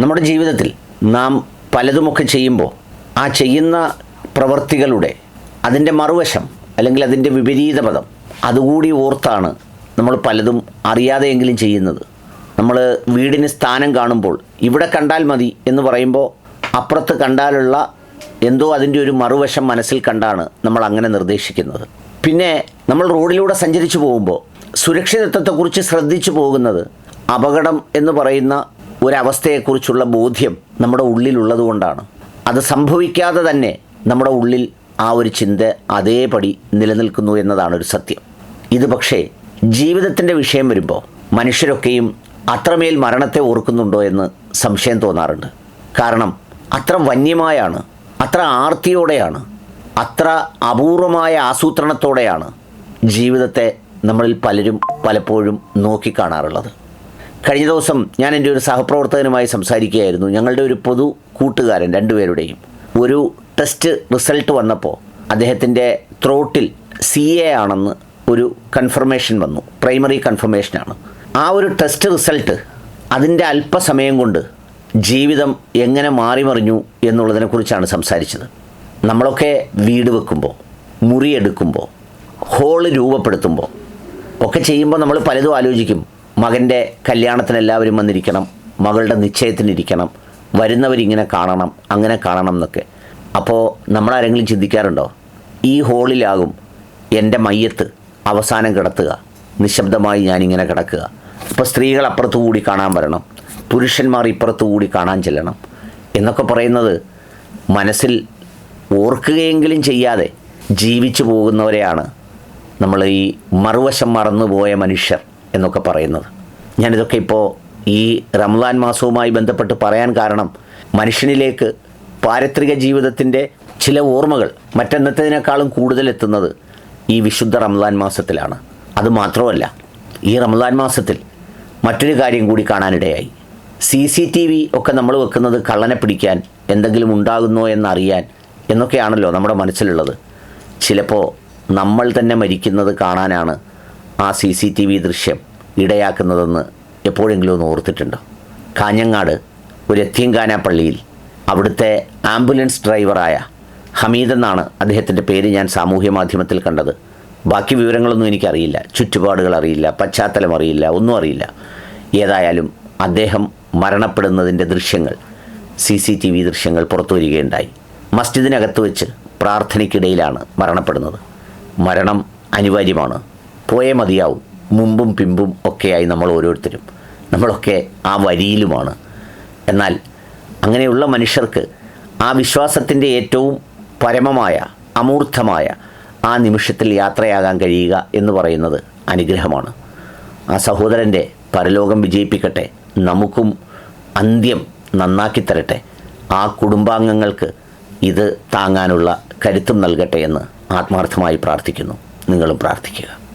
നമ്മുടെ ജീവിതത്തിൽ നാം പലതുമൊക്കെ ചെയ്യുമ്പോൾ ആ ചെയ്യുന്ന പ്രവൃത്തികളുടെ അതിന്റെ മറുവശം അല്ലെങ്കിൽ അതിന്റെ വിപരീത പദം അതുകൂടി ഓർത്താണ് നമ്മൾ പലതും അറിയാതെയെങ്കിലും ചെയ്യുന്നത്. നമ്മൾ വീടിന് സ്ഥാനം കാണുമ്പോൾ ഇവിടെ കണ്ടാൽ മതി എന്ന് പറയുമ്പോൾ അപ്പുറത്ത് കണ്ടാലുള്ള എന്തോ അതിന്റെ ഒരു മറുവശം മനസ്സിൽ കണ്ടാണ് നമ്മൾ അങ്ങനെ നിർദ്ദേശിക്കുന്നത്. പിന്നെ നമ്മൾ റോഡിലൂടെ സഞ്ചരിച്ചു പോകുമ്പോൾ സുരക്ഷിതത്വത്തെക്കുറിച്ച് ശ്രദ്ധിച്ചു പോകുന്നത് അപകടം എന്ന് പറയുന്ന ഒരവസ്ഥയെക്കുറിച്ചുള്ള ബോധ്യം നമ്മുടെ ഉള്ളിലുള്ളതുകൊണ്ടാണ്. അത് സംഭവിക്കാതെ തന്നെ നമ്മുടെ ഉള്ളിൽ ആ ഒരു ചിന്ത അതേപടി നിലനിൽക്കുന്നു എന്നതാണ് ഒരു സത്യം. ഇത് പക്ഷേ ജീവിതത്തിന്റെ വിഷയം വരുമ്പോൾ മനുഷ്യരൊക്കെയും അത്രമേൽ മരണത്തെ ഓർക്കുന്നുണ്ടോ എന്ന് സംശയം തോന്നാറുണ്ട്. കാരണം അത്ര വന്യമായാണ് അത്ര ആർത്തിയോടെയാണ് അത്ര അപൂർവമായ ആസൂത്രണത്തോടെയാണ് ജീവിതത്തെ നമ്മളിൽ പലരും പലപ്പോഴും നോക്കിക്കാണാറുള്ളത്. കഴിഞ്ഞ ദിവസം ഞാൻ എന്റെ ഒരു സഹപ്രവർത്തകനുമായി സംസാരിക്കുകയായിരുന്നു. ഞങ്ങളുടെ ഒരു പൊതു കൂട്ടുകാരൻ രണ്ടുപേരുടെയും ഒരു ടെസ്റ്റ് റിസൾട്ട് വന്നപ്പോൾ അദ്ദേഹത്തിന്റെ ത്രോട്ടിൽ സി എ ആണെന്ന് ഒരു കൺഫർമേഷൻ വന്നു. പ്രൈമറി കൺഫർമേഷനാണ് ആ ഒരു ടെസ്റ്റ് റിസൾട്ട് അതിന്റെ അല്പസമയം കൊണ്ട് ജീവിതം എങ്ങനെ മാറിമറിഞ്ഞു എന്നുള്ളതിനെക്കുറിച്ചാണ് സംസാരിച്ചത്. നമ്മളൊക്കെ വീട് വെക്കുമ്പോൾ മുറിയെടുക്കുമ്പോൾ ഹോൾ രൂപപ്പെടുത്തുമ്പോൾ ഒക്കെ ചെയ്യുമ്പോൾ നമ്മൾ പലതും ആലോചിക്കും. മകന്റെ കല്യാണത്തിന് എല്ലാവരും വന്നിരിക്കണം മകളുടെ നിശ്ചയത്തിനിരിക്കണം വരുന്നവരിങ്ങനെ കാണണം അങ്ങനെ കാണണം എന്നൊക്കെ. അപ്പോൾ നമ്മളാരെങ്കിലും ചിന്തിക്കാറുണ്ടോ? ഈ ഹോളിലാകും എന്റെ മയ്യത്ത് അവസാനം കിടത്തുക നിശബ്ദമായി ഞാനിങ്ങനെ കിടക്കുക. അപ്പോൾ സ്ത്രീകൾ അപ്പുറത്തു കൂടി കാണാൻ വരണം പുരുഷന്മാർ ഇപ്പുറത്തു കൂടി കാണാൻ ചെല്ലണം എന്നൊക്കെ പറയുന്നത് മനസ്സിൽ ഓർക്കുകയെങ്കിലും ചെയ്യാതെ ജീവിച്ചു പോകുന്നവരെയാണ് നമ്മൾ ഈ മറുവശം മറന്നുപോയ മനുഷ്യർ. എന്നൊക്കെ പറയുന്നത്. ഞാനിതൊക്കെ ഇപ്പോൾ ഈ റംസാൻ മാസവുമായി ബന്ധപ്പെട്ട് പറയാൻ കാരണം മനുഷ്യനിലേക്ക് പാരത്രിക ജീവിതത്തിന്റെ ചില ഓർമ്മകൾ മറ്റെന്നത്തേതിനേക്കാളും കൂടുതൽ എത്തുന്നത് ഈ വിശുദ്ധ റംസാൻ മാസത്തിലാണ്. അത് മാത്രമല്ല ഈ റംസാൻ മാസത്തിൽ മറ്റൊരു കാര്യം കൂടി കാണാനിടയായി. സി സി ടി വി ഒക്കെ നമ്മൾ വെക്കുന്നത് കള്ളനെ പിടിക്കാൻ എന്തെങ്കിലും ഉണ്ടാകുന്നോ എന്നറിയാൻ എന്നൊക്കെയാണല്ലോ നമ്മുടെ മനസ്സിലുള്ളത്. ചിലപ്പോൾ നമ്മൾ തന്നെ മരിക്കുന്നത് കാണാനാണ് ആ സി സി ടി വി ദൃശ്യം ഇടയാക്കുന്നതെന്ന് എപ്പോഴെങ്കിലും ഒന്ന് ഓർത്തിട്ടുണ്ടോ? കാഞ്ഞങ്ങാട് ഒരു എത്തിയങ്കാന പള്ളിയിൽ അവിടുത്തെ ആംബുലൻസ് ഡ്രൈവറായ ഹമീദ് എന്നാണ് അദ്ദേഹത്തിന്റെ പേര് ഞാൻ സാമൂഹ്യ മാധ്യമത്തിൽ കണ്ടത്. ബാക്കി വിവരങ്ങളൊന്നും എനിക്കറിയില്ല. ചുറ്റുപാടുകൾ അറിയില്ല. പശ്ചാത്തലം അറിയില്ല. ഒന്നും അറിയില്ല. ഏതായാലും അദ്ദേഹം മരണപ്പെടുന്നതിന്റെ ദൃശ്യങ്ങൾ സി സി ടി വി ദൃശ്യങ്ങൾ പുറത്തു വരികയുണ്ടായി. മസ്ജിദിനകത്ത് വെച്ച് പ്രാർത്ഥനയ്ക്കിടയിലാണ് മരണപ്പെടുന്നത്. മരണം അനിവാര്യമാണ്. പോയേ മതിയാവും. മുമ്പും പിമ്പും ഒക്കെയായി നമ്മൾ ഓരോരുത്തരും. നമ്മളൊക്കെ ആ വരിയിലുമാണ്. എന്നാൽ അങ്ങനെയുള്ള മനുഷ്യർക്ക് ആ വിശ്വാസത്തിന്റെ ഏറ്റവും പരമമായ അമൂർത്തമായ ആ നിമിഷത്തിൽ യാത്രയാകാൻ കഴിയുക എന്ന് പറയുന്നത് അനുഗ്രഹമാണ്. ആ സഹോദരന്റെ പരലോകം വിജയിപ്പിക്കട്ടെ. നമുക്കും അന്ത്യം നന്നാക്കി തരട്ടെ. ആ കുടുംബാംഗങ്ങൾക്ക് ഇത് താങ്ങാനുള്ള കരുത്തും നൽകട്ടെ എന്ന് ആത്മാർത്ഥമായി പ്രാർത്ഥിക്കുന്നു. നിങ്ങളും പ്രാർത്ഥിക്കുക.